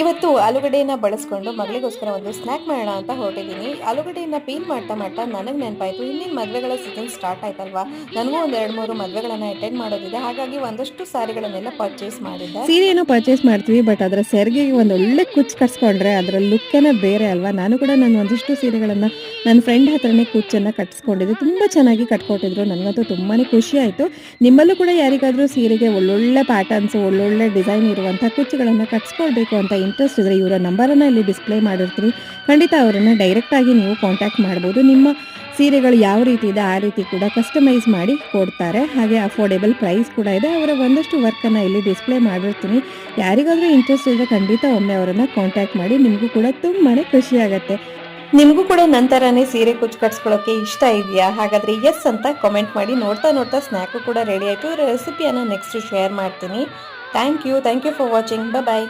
ಇವತ್ತು ಆಲೂಗಡ್ಡೆಯನ್ನ ಬಳಸ್ಕೊಂಡು ಮಗಳಿಗೋಸ್ಕರ ಒಂದು ಸ್ನ್ಯಾಕ್ ಮಾಡೋಣ ಅಂತ ಹೊರಟಿದ್ದೀನಿ. ಆಲೂಗಡ್ಡೆಯನ್ನ ಪೀಲ್ ಮಾಡ್ತಾ ಮಾಡ್ತಾ ನನಗೆ ನೆನಪಾಯಿತು ಇನ್ನೇನು ಮದುವೆಗಳ ಸೀಸನ್ ಸ್ಟಾರ್ಟ್ ಆಯ್ತಲ್ವಾ? ನನಗೂ ಒಂದು ಎರಡು ಮೂರು ಮದುವೆಗಳನ್ನ ಅಟೆಂಡ್ ಮಾಡೋದಿದೆ. ಹಾಗಾಗಿ ಒಂದಷ್ಟು ಸಾರಿಗಳನ್ನೆಲ್ಲ ಪರ್ಚೇಸ್ ಮಾಡಿದ್ದೆ. ಸೀರೆಯನ್ನು ಪರ್ಚೇಸ್ ಮಾಡ್ತೀವಿ ಬಟ್ ಅದರ ಸೆರ್ಗೆಗೆ ಒಂದು ಒಳ್ಳೆ ಕುಚ್ಚು ಕಟ್ಸ್ಕೊಂಡ್ರೆ ಅದರ ಲುಕ್ಕೇನೆ ಬೇರೆ ಅಲ್ವಾ? ನಾನು ಕೂಡ ನಾನು ಒಂದಿಷ್ಟು ಸೀರೆಗಳನ್ನು ನನ್ನ ಫ್ರೆಂಡ್ ಹತ್ರನೇ ಕುಚ್ಚನ್ನು ಕಟ್ಸ್ಕೊಂಡಿದ್ದೆ. ತುಂಬ ಚೆನ್ನಾಗಿ ಕಟ್ಕೊಟ್ಟಿದ್ರು. ನನಗಂತೂ ತುಂಬಾ ಖುಷಿ ಆಯಿತು. ನಿಮ್ಮಲ್ಲೂ ಕೂಡ ಯಾರಿಗಾದರೂ ಸೀರೆಗೆ ಒಳ್ಳೊಳ್ಳೆ ಪ್ಯಾಟರ್ನ್ಸ್ ಒಳ್ಳೊಳ್ಳೆ ಡಿಸೈನ್ ಇರುವಂಥ ಕುಚ್ಚುಗಳನ್ನು ಕಟ್ಸ್ಕೊಳ್ಬೇಕು ಅಂತ ಇಂಟ್ರೆಸ್ಟ್ ಇದ್ದರೆ ಇವರ ನಂಬರನ್ನು ಇಲ್ಲಿ ಡಿಸ್ಪ್ಲೇ ಮಾಡಿರ್ತೀನಿ. ಖಂಡಿತ ಅವರನ್ನು ಡೈರೆಕ್ಟಾಗಿ ನೀವು ಕಾಂಟ್ಯಾಕ್ಟ್ ಮಾಡ್ಬೋದು. ನಿಮ್ಮ ಸೀರೆಗಳು ಯಾವ ರೀತಿ ಇದೆ ಆ ರೀತಿ ಕೂಡ ಕಸ್ಟಮೈಸ್ ಮಾಡಿ ಕೊಡ್ತಾರೆ. ಹಾಗೆ ಅಫೋರ್ಡೆಬಲ್ ಪ್ರೈಸ್ ಕೂಡ ಇದೆ. ಅವರ ಒಂದಷ್ಟು ವರ್ಕನ್ನು ಇಲ್ಲಿ ಡಿಸ್ಪ್ಲೇ ಮಾಡಿರ್ತೀನಿ. ಯಾರಿಗಾದರೂ ಇಂಟ್ರೆಸ್ಟ್ ಇದ್ದರೆ ಖಂಡಿತ ಒಮ್ಮೆ ಅವರನ್ನು ಕಾಂಟ್ಯಾಕ್ಟ್ ಮಾಡಿ. ನಿಮಗೂ ಕೂಡ ತುಂಬಾ ಖುಷಿ ಆಗುತ್ತೆ. ನಿಮಗೂ ಕೂಡ ನಂತರನೇ ಸೀರೆ ಕುಚ್ಚು ಕಟ್ಸ್ಕೊಳ್ಳೋಕೆ ಇಷ್ಟ ಇದೆಯಾ? ಹಾಗಾದರೆ ಎಸ್ ಅಂತ ಕಾಮೆಂಟ್ ಮಾಡಿ. ನೋಡ್ತಾ ನೋಡ್ತಾ ಸ್ನ್ಯಾಕು ಕೂಡ ರೆಡಿ ಆಯಿತು. ರೆಸಿಪಿಯನ್ನು ನೆಕ್ಸ್ಟ್ ಶೇರ್ ಮಾಡ್ತೀನಿ. Thank you thank you for watching bye